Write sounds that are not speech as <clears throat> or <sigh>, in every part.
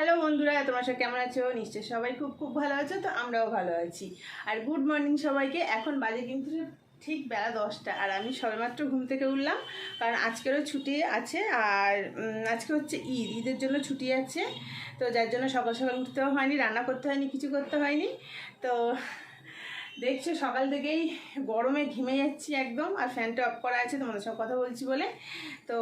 Hello বন্ধুরা, তোমার সব কেমন আছো? নিশ্চয়ই সবাই খুব খুব ভালো আছো, তো আমরাও ভালো আছি। আর গুড মর্নিং সবাইকে। এখন বাজে কিন্তু ঠিক বেলা দশটা, আর আমি সবেমাত্র ঘুম থেকে উঠলাম, কারণ আজকেরও ছুটি আছে, আর আজকে হচ্ছে ঈদ, ঈদের জন্য ছুটি আছে, তো যার জন্য সকাল সকাল উঠতেও হয়নি, রান্না করতে হয়নি, কিছু করতে হয়নি, তো দেখছ সকাল থেকেই গরমে ঘিমে যাচ্ছি একদম, আর ফ্যানটা অফ করা আছে, তোমাদের সব কথা বলছি বলে, তো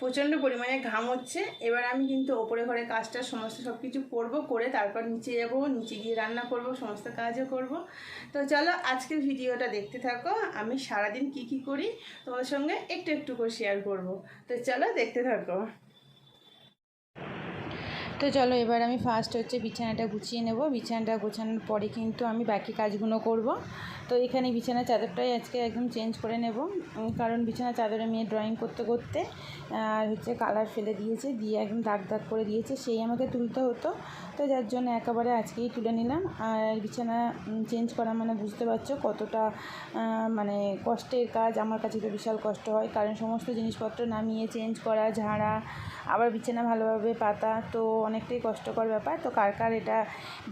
প্রচণ্ড পরিমাণে ঘাম হচ্ছে। এবার আমি কিন্তু ওপরে ঘরে কাজটা সমস্ত সব কিছু করব, করে তারপর নিচে যাব, নিচে গিয়ে রান্না করব, সমস্ত কাজও করব। তো চলো আজকের ভিডিওটা দেখতে থাকো। আমি সারাদিন কি কি করি তোমাদের সঙ্গে একটু একটু করে শেয়ার করব। তো চলো দেখতে থাকো। তো চলো এবার আমি ফার্স্ট হচ্ছে বিছানাটা গুছিয়ে নেব। বিছানাটা গোছানোর পরে কিন্তু আমি বাকি কাজগুলো করব। তো এখানে বিছানার চাদরটাই আজকে একদম চেঞ্জ করে নেব কারণ বিছানা চাদরে মেয়ে ড্রয়িং করতে করতে আর হচ্ছে কালার ফেলে দিয়েছে, দিয়ে একদম দাগ দাগ করে দিয়েছে, সেই আমাকে তুলতে হতো। তো যার জন্য একেবারে আজকেই তুলে নিলাম। আর বিছানা চেঞ্জ করা মানে বুঝতে পারছ কতটা মানে কষ্টের কাজ। আমার কাছে তো বিশাল কষ্ট হয়, কারণ সমস্ত জিনিসপত্র নামিয়ে চেঞ্জ করা, ঝাড়া, আবার বিছানা ভালোভাবে পাতা, তো অনেকটাই কষ্টকর ব্যাপার। তো কার কার এটা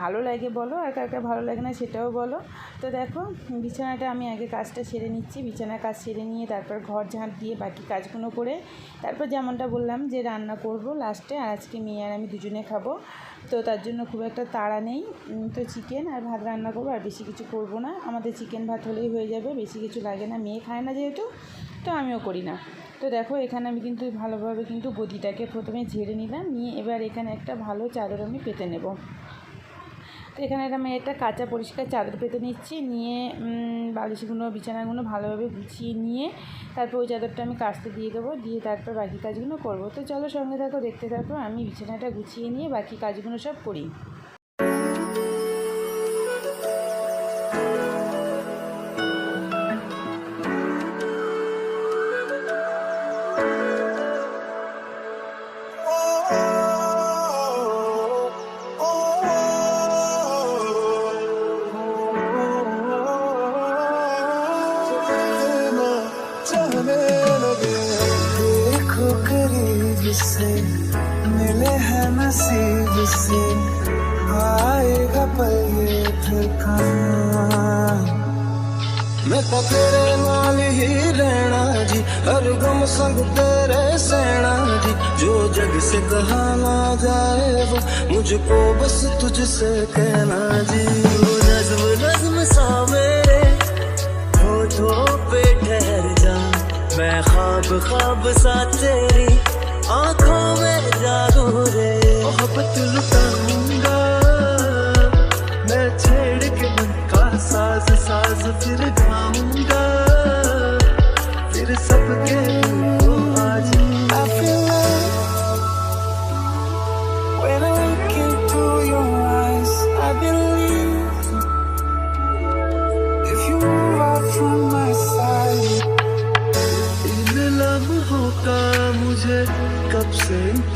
ভালো লাগে বলো, আর কার কার ভালো লাগে না সেটাও বলো। তো দেখো, বিছানাটা আমি আগে কাজটা সেরে নিচ্ছি। বিছানার কাজ সেরে নিয়ে তারপর ঘর ঝাঁট দিয়ে বাকি কাজগুলো করে তারপর যেমনটা বললাম যে রান্না করব লাস্টে, আর আজকে মেয়ে আর আমি দুজনে খাব। তো তার জন্য খুব একটা তাড়া নেই। তো চিকেন আর ভাত রান্না করব, আর বেশি কিছু করব না। আমাদের চিকেন ভাত হলেই হয়ে যাবে, বেশি কিছু লাগে না। মেয়ে খায় না যেহেতু, তো আমিও করি না। তো দেখো, এখানে আমি কিন্তু ভালোভাবে কিন্তু বদিটাকে প্রথমে ঝেড়ে নিলাম। নিয়ে এবার এখানে একটা ভালো চাদর আমি পেতে নেব। তো এখানে আমি একটা কাঁচা পরিষ্কার চাদর পেতে নিচ্ছি, নিয়ে বালিশগুলো, বিছানাগুলো ভালোভাবে গুছিয়ে নিয়ে তারপর ওই চাদরটা আমি কাচতে দিয়ে দেবো, দিয়ে তারপর বাকি কাজগুলো করব। তো চলো সঙ্গে থাকো, দেখতে থাকো, আমি বিছানাটা গুছিয়ে নিয়ে বাকি কাজগুলো সব করি। चलने लगे। देखो करीब से मिले हैं नसीब से। आएगा पल ये कहाँ? मैं तो तेरे नाल ही रहना जी, हर गम संग तेरे सहना जी। जो जग से कहा ना जाए वो, मुझको बस तुझसे कहना जी। वो नज्म नज्म सा ख्वाब ख्वाब सा तेरी आँखों में जागू रे। मोहब्बत लुटाऊँगा। मैं छेड़ के मन का साज साज फिर गाऊँगा फिर सबके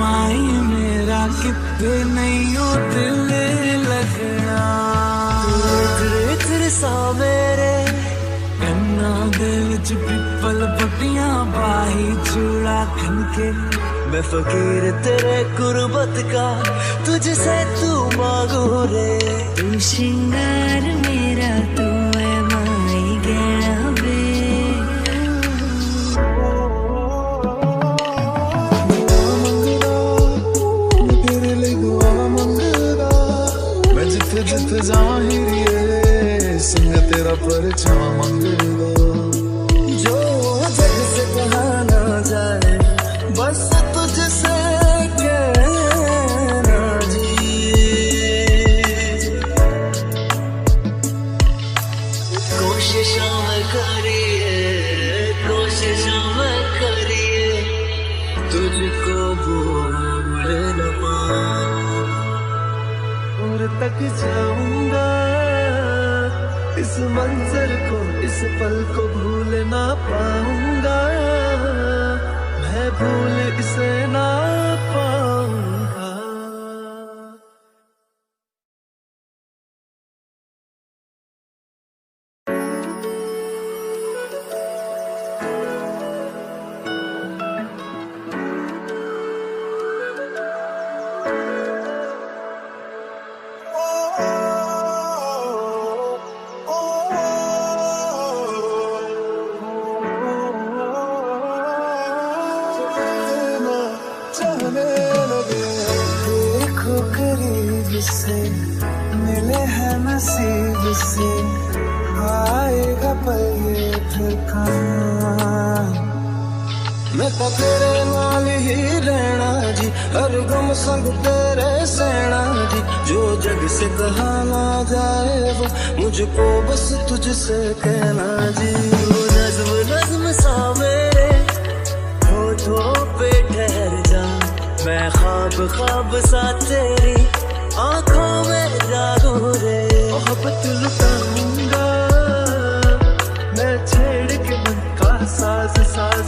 बेमाई मेरा कितने नहीं हो दिल लगना तेरे तेरे सा मेरे ਕੰਨਾਂ ਦੇ ਵਿੱਚ ਪਿੱਪਲ ਪੱਟੀਆਂ ਬਾਹੀ ਚੂੜਾ राखन के मैं फकीर तेरे गुर्बत का तुझसे तू मांगू रे तू श्रृंगार मेरा तू तुझको भूल और तक जाऊँगा, इस मंजर को, इस पल को भूल ना पाऊँगा। मैं भूल इसे ना ਤਾਂ ਤੇਰੇ ਨਾਲ ਹੀ ਰਹਿਣਾ ਜੀ ਹਰ ਗਮ ਸੰਗ ਤੇਰੇ ਸਹਿਣਾ ਜੀ ਜੋ ਜਗ ਸੇ ਕਹਾ ਨਾ ਜਾਏ ਵੋ ਮੁਝਕੋ ਬਸ ਤੁਝ ਸੇ ਕਹਿਣਾ ਜੀ ਉਹ ਨਜ਼ਮ ਨਜ਼ਮ ਸਾ ਮੇਰੇ ਹੋਠੋਂ पे ठहर जा मैं ख्वाब ख्वाब सा तेरी आँखों में जागो रे मोहब्बत लुटाऊँगा मैं छेड़ के मन का साज सा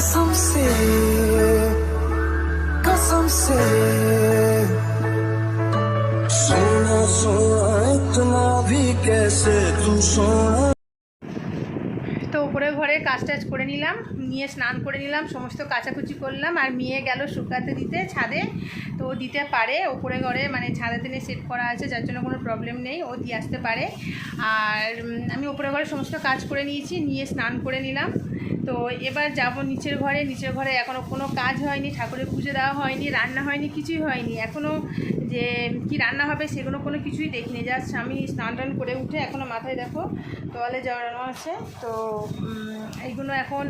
कसम से कसम से सोना सोना इतना भी कैसे तू सोना কাজ টাজ করে নিলাম, নিয়ে স্নান করে নিলাম, সমস্ত কাচাকুচি করলাম, আর মেয়ে গেল শুকাতে দিতে ছাদে। তো দিতে পারে, ওপরে ঘরে মানে ছাদে দিনে সেট করা আছে, যার জন্য কোনো প্রবলেম নেই, ও দিয়ে আসতে পারে। আর আমি উপরে ঘরে সমস্ত কাজ করে নিয়েছি, নিয়ে স্নান করে নিলাম। তো এবার যাব নিচের ঘরে নিচের ঘরে এখনও কোনো কাজ হয়নি, ঠাকুরের পুজো দেওয়া হয়নি, রান্না হয়নি, কিছুই হয়নি। এখনও যে কি রান্না হবে সেগুলো কোনো কিছুই দেখিনি জাস্ট আমি স্নান টান করে উঠে এখনও মাথায় দেখো তোয়ালে জড়ানো আছে। তো এইগুলো এখন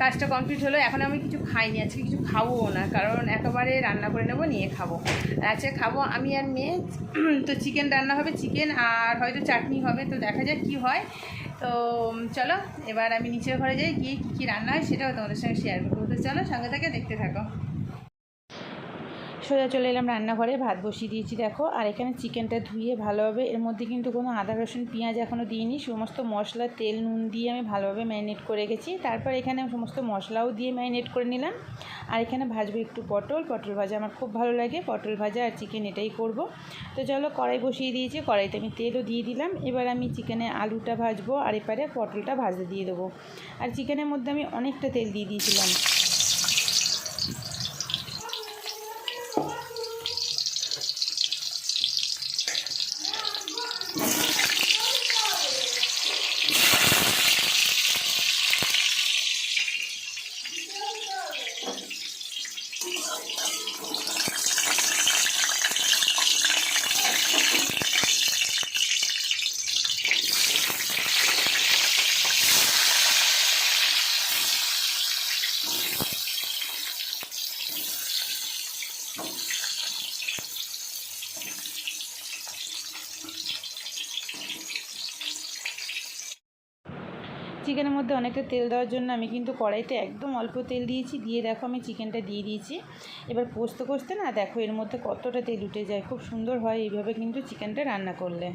কাজটা কমপ্লিট হলো। এখন আমি কিছু খাইনি, আজকে কিছু খাব না, কারণ একেবারে রান্না করে নেব, নিয়ে খাব। আজকে খাব আমি আর মেয়ে, <clears throat> তো চিকেন রান্না হবে চিকেন আর হয়তো চাটনি হবে, তো দেখা যাক কি হয়। তো চলো, এবার আমি নিচের ঘরে যাই, গিয়ে কী কী রান্না হয় সেটাও তোমাদের সঙ্গে শেয়ার করব। তো চলো, সঙ্গে থেকে দেখতে থাকো। সোজা চলে এলাম রান্নাঘরে, ভাত বসিয়ে দিয়েছি দেখো। আর এখানে চিকেনটা ধুয়ে ভালোভাবে, এর মধ্যে কিন্তু কোনো আদা, রসুন, পেঁয়াজ এখনও দিইনি। সমস্ত মশলা, তেল, নুন দিয়ে আমি ভালোভাবে ম্যারিনেট করে রেখেছি। তারপর এখানে সমস্ত মশলাও দিয়ে ম্যারিনেট করে নিলাম। আর এখানে ভাজবো একটু পটল। পটল ভাজা আমার খুব ভালো লাগে। পটল ভাজা আর চিকেন এটাই করব। তো চলো কড়াই বসিয়ে দিয়েছি। কড়াইতে আমি তেলও দিয়ে দিলাম। এবার আমি চিকেনে আলুটা ভাজবো। আর এপারে পটলটা ভাজতে দিয়ে দেবো। আর চিকেনের মধ্যে আমি অনেকটা তেল দিয়ে দিয়েছিলাম। চিকেনের মধ্যে অনেকটা তেল দেওয়ার জন্য আমি কিন্তু কড়াইতে একদম অল্প তেল দিয়েছি। দিয়ে দেখো আমি চিকেনটা দিয়ে দিয়েছি। এবার কষতে কষতে না দেখো এর মধ্যে কতটা তেল উঠে যায়। খুব সুন্দর হয় এইভাবে কিন্তু চিকেনটা রান্না করলে।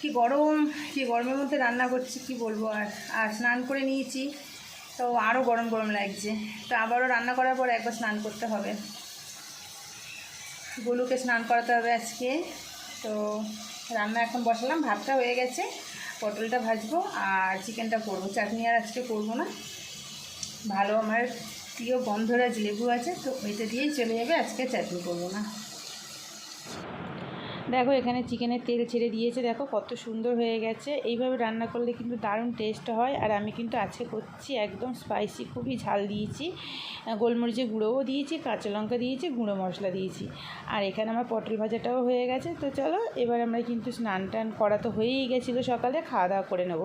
কি গরম, কি গরমের মধ্যে রান্না করছি কি বলব? আর আর স্নান করে নিয়েছি। তো আরও গরম গরম লাগছে। তো আবারও রান্না করার পর একবার স্নান করতে হবে। গোলুকে স্নান করাতে হবে আজকে। তো রান্না এখন বসালাম। ভাতটা হয়ে গেছে। পটলটা ভাজবো আর চিকেনটা করব। চাটনি আর আজকে করব না। ভালো আমার প্রিয় গন্ধরাজ লেবু আছে, তো ওইটা দিয়েই চলে যাবে, আজকে চাটনি করব না। দেখো, এখানে চিকেনের তেল ছেড়ে দিয়েছে। দেখো, কত সুন্দর হয়ে গেছে। এইভাবে রান্না করলে কিন্তু দারুণ টেস্ট হয়। আর আমি কিন্তু আজকে করছি একদম স্পাইসি খুবই ঝাল দিয়েছি। গোলমরিচের গুঁড়োও দিয়েছি, কাঁচা লঙ্কা দিয়েছি, গুঁড়ো মশলা দিয়েছি। আর এখানে আমার পটল ভাজাটাও হয়ে গেছে। তো চলো, এবার আমরা কিন্তু স্নান টান করা তো হয়েই গেছিল সকালে, খাওয়া দাওয়া করে নেব।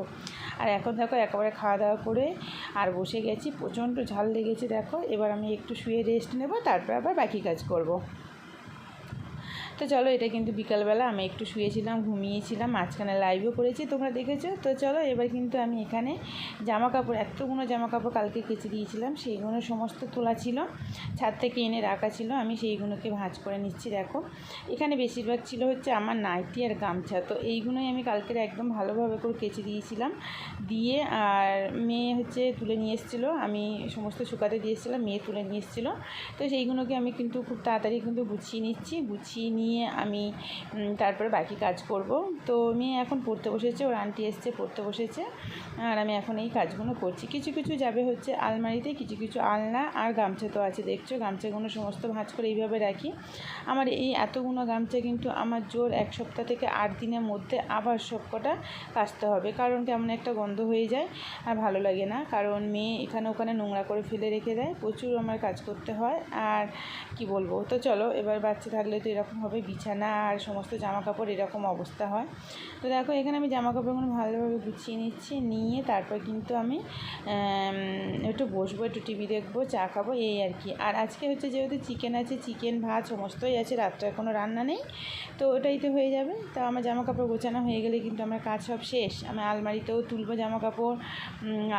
আর এখন দেখো, একেবারে খাওয়া দাওয়া করে আর বসে গেছি। প্রচণ্ড ঝাল লেগেছে, দেখো। এবার আমি একটু শুয়ে রেস্ট নেব, তারপর আবার বাকি কাজ করব। তো চলো, এটা কিন্তু বিকালবেলা। আমি একটু শুয়েছিলাম, ঘুমিয়েছিলাম, মাঝখানে লাইভও করেছি, তোমরা দেখেছ? তো চলো, এবার কিন্তু আমি এখানে জামা কাপড় এতগুলো জামা কাপড় কালকে কেচে দিয়েছিলাম, সেইগুলো সমস্ত তোলা ছিল, ছাদ থেকে এনে রাখা ছিল, আমি সেইগুলোকে ভাঁজ করে নিচ্ছি, দেখো। এখানে বেশিরভাগ ছিল হচ্ছে আমার নাইটি আর গামছা, তো এইগুলোই আমি কালকের একদম ভালোভাবে করে কেচে দিয়েছিলাম। দিয়ে আর মেয়ে হচ্ছে তুলে নিয়ে এসেছিল, আমি সমস্ত শুকাতে দিয়েছিলাম, মেয়ে তুলে নিয়ে এসেছিল। তো সেইগুলোকে আমি কিন্তু খুব তাড়াতাড়ি কিন্তু গুছিয়ে নিচ্ছি, গুছিয়ে নিয়ে আমি তারপরে বাকি কাজ করব। তো মেয়ে এখন পড়তে বসেছে, ওর আন্টি এসছে পড়তে বসেছে। আর আমি এখন এই কাজগুলো করছি। কিছু কিছু যাবে হচ্ছে আলমারিতে, কিছু কিছু আলনা আর গামছা তো আছে। দেখছ, গামছাগুলো সমস্ত ভাঁজ করে এইভাবে রাখি। আমার এই এতগুলো গামছা কিন্তু আমার জোর এক সপ্তাহ থেকে আট দিনের মধ্যে আবার সব কটা কাচতে হবে। কারণ কেমন একটা গন্ধ হয়ে যায় আর ভালো লাগে না। কারণ মেয়ে এখানে ওখানে নোংরা করে ফেলে রেখে দেয়। প্রচুর আমার কাজ করতে হয়। আর কি বলব? তো চলো, এবার বাচ্চা থাকলে তো এরকম হবে বিছানা আর সমস্ত জামা কাপড় এরকম অবস্থা হয়। তো দেখো, এখানে আমি জামা কাপড়গুলো ভালোভাবে গুছিয়ে নিচ্ছি, নিয়ে তারপর কিন্তু আমি একটু বসবো, একটু টিভি দেখব, চা খাব, এই আর কি। আর আজকে হচ্ছে যেহেতু চিকেন আছে, চিকেন ভাত সমস্তই আছে, রাত্রে কোনো রান্না নেই, তো ওটাই তো হয়ে যাবে। তো আমার জামা কাপড় গোছানো হয়ে গেলে কিন্তু আমার কাজ সব শেষ। আমি আলমারিতেও তুলবো জামা কাপড়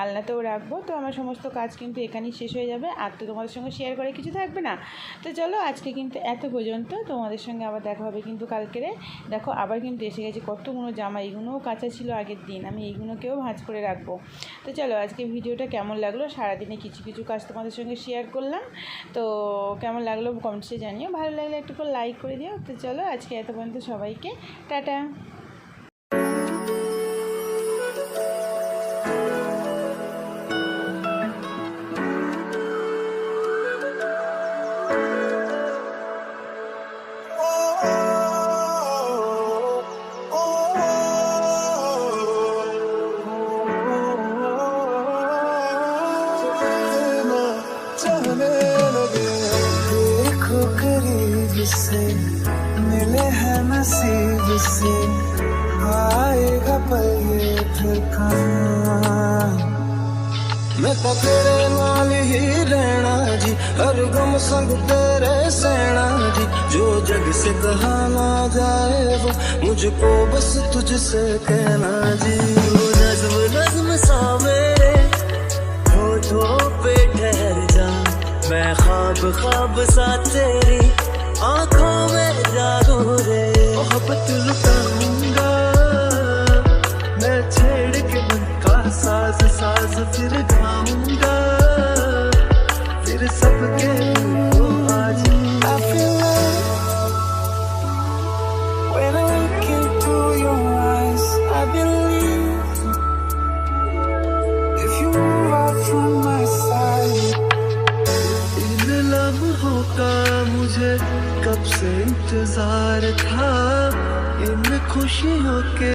আলনাতেও রাখব, তো আমার সমস্ত কাজ কিন্তু এখানেই শেষ হয়ে যাবে। আর তো তোমাদের সঙ্গে শেয়ার করে কিছু থাকবে না। তো চলো আজকে কিন্তু এত পর্যন্ত তোমাদের সঙ্গে আবার দেখা হবে কিন্তু কালকেরে। দেখো, আবার কিন্তু এসে গেছে কতগুলো জামা এইগুলোও কাঁচা ছিল আগের দিন। আমি এইগুলোকেও ভাঁজ করে রাখব। তো চলো, আজকে ভিডিওটা কেমন লাগল? সারাদিনে কিছু কিছু কাজ তোমাদের সঙ্গে শেয়ার করলাম। তো কেমন লাগল কমেন্টসে জানিও। ভালো লাগলে একটু করে লাইক করে দিও। তো চলো, আজকে এত পর্যন্ত সবাইকে, টাটা। तो तेरे नाल ही रहना जी हर गम संग तेरे सहना जी जो जग से कहा ना जाए वो मुझको बस तुझसे कहना जी वो नज्म नज्म सा मेरे होठों पे ठहर जा मैं ख्वाब ख्वाब सा तेरी आँखों में जागू रे मोहब्बत लुटाऊँगा मैं छेड़ के का साज साज फिर गाऊँगा। फिर सबके मुझे कब से इंतज़ार था? इन खुशियों के